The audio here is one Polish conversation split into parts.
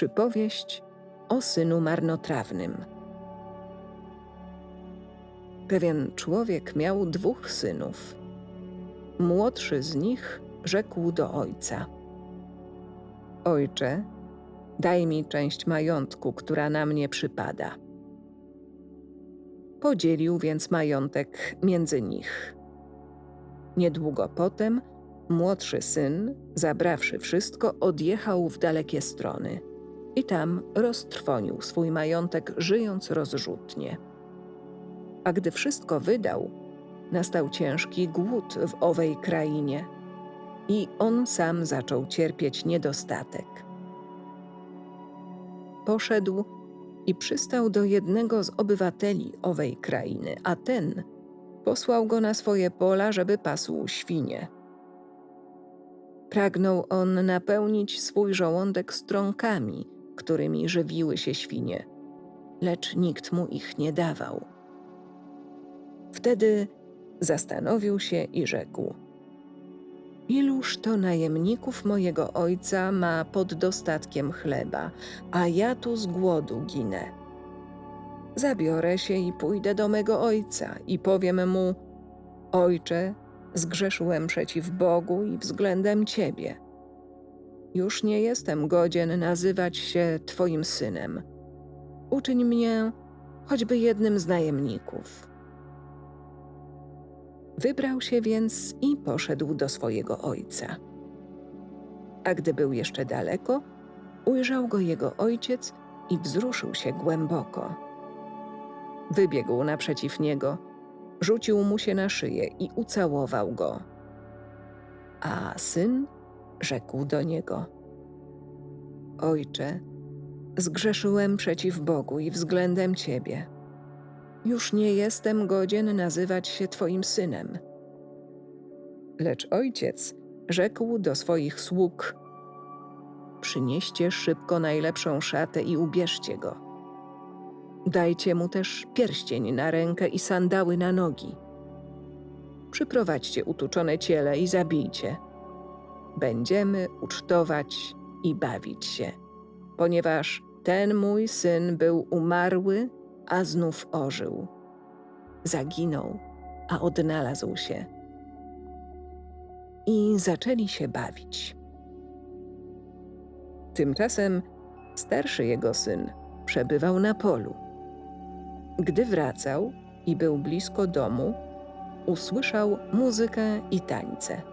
Przypowieść o synu marnotrawnym. Pewien człowiek miał dwóch synów. Młodszy z nich rzekł do ojca: Ojcze, daj mi część majątku, która na mnie przypada. Podzielił więc majątek między nich. Niedługo potem młodszy syn, zabrawszy wszystko, odjechał w dalekie strony i tam roztrwonił swój majątek, żyjąc rozrzutnie. A gdy wszystko wydał, nastał ciężki głód w owej krainie i on sam zaczął cierpieć niedostatek. Poszedł i przystał do jednego z obywateli owej krainy, a ten posłał go na swoje pola, żeby pasł świnie. Pragnął on napełnić swój żołądek strąkami, którymi żywiły się świnie, lecz nikt mu ich nie dawał. Wtedy zastanowił się i rzekł: Iluż to najemników mojego ojca ma pod dostatkiem chleba, a ja tu z głodu ginę. Zabiorę się i pójdę do mego ojca i powiem mu: Ojcze, zgrzeszyłem przeciw Bogu i względem Ciebie. Już nie jestem godzien nazywać się Twoim synem. Uczyń mnie choćby jednym z najemników. Wybrał się więc i poszedł do swojego ojca. A gdy był jeszcze daleko, ujrzał go jego ojciec i wzruszył się głęboko. Wybiegł naprzeciw niego, rzucił mu się na szyję i ucałował go. A syn rzekł do niego: Ojcze, zgrzeszyłem przeciw Bogu i względem Ciebie. Już nie jestem godzien nazywać się Twoim synem. Lecz ojciec rzekł do swoich sług: Przynieście szybko najlepszą szatę i ubierzcie go. Dajcie mu też pierścień na rękę i sandały na nogi. Przyprowadźcie utuczone ciele i zabijcie. Będziemy ucztować i bawić się, ponieważ ten mój syn był umarły, a znów ożył. Zaginął, a odnalazł się. I zaczęli się bawić. Tymczasem starszy jego syn przebywał na polu. Gdy wracał i był blisko domu, usłyszał muzykę i tańce.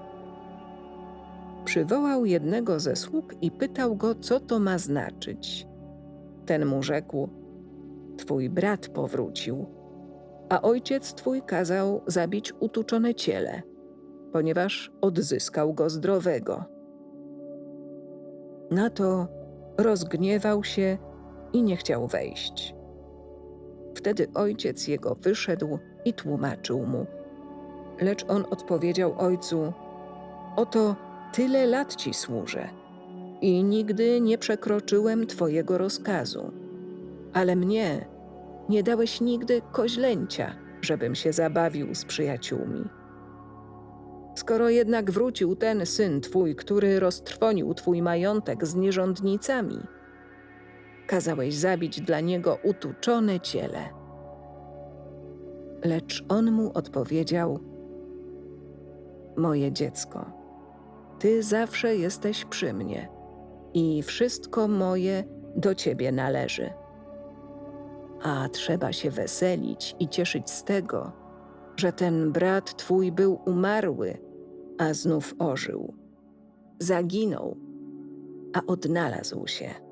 Przywołał jednego ze sług i pytał go, co to ma znaczyć. Ten mu rzekł: Twój brat powrócił, a ojciec twój kazał zabić utuczone ciele, ponieważ odzyskał go zdrowego. Na to rozgniewał się i nie chciał wejść. Wtedy ojciec jego wyszedł i tłumaczył mu. Lecz on odpowiedział ojcu: Oto tyle lat ci służę i nigdy nie przekroczyłem twojego rozkazu. Ale mnie nie dałeś nigdy koźlęcia, żebym się zabawił z przyjaciółmi. Skoro jednak wrócił ten syn twój, który roztrwonił twój majątek z nierządnicami, kazałeś zabić dla niego utuczone ciele. Lecz on mu odpowiedział: Moje dziecko, ty zawsze jesteś przy mnie i wszystko moje do ciebie należy. A trzeba się weselić i cieszyć z tego, że ten brat twój był umarły, a znów ożył. Zaginął, a odnalazł się.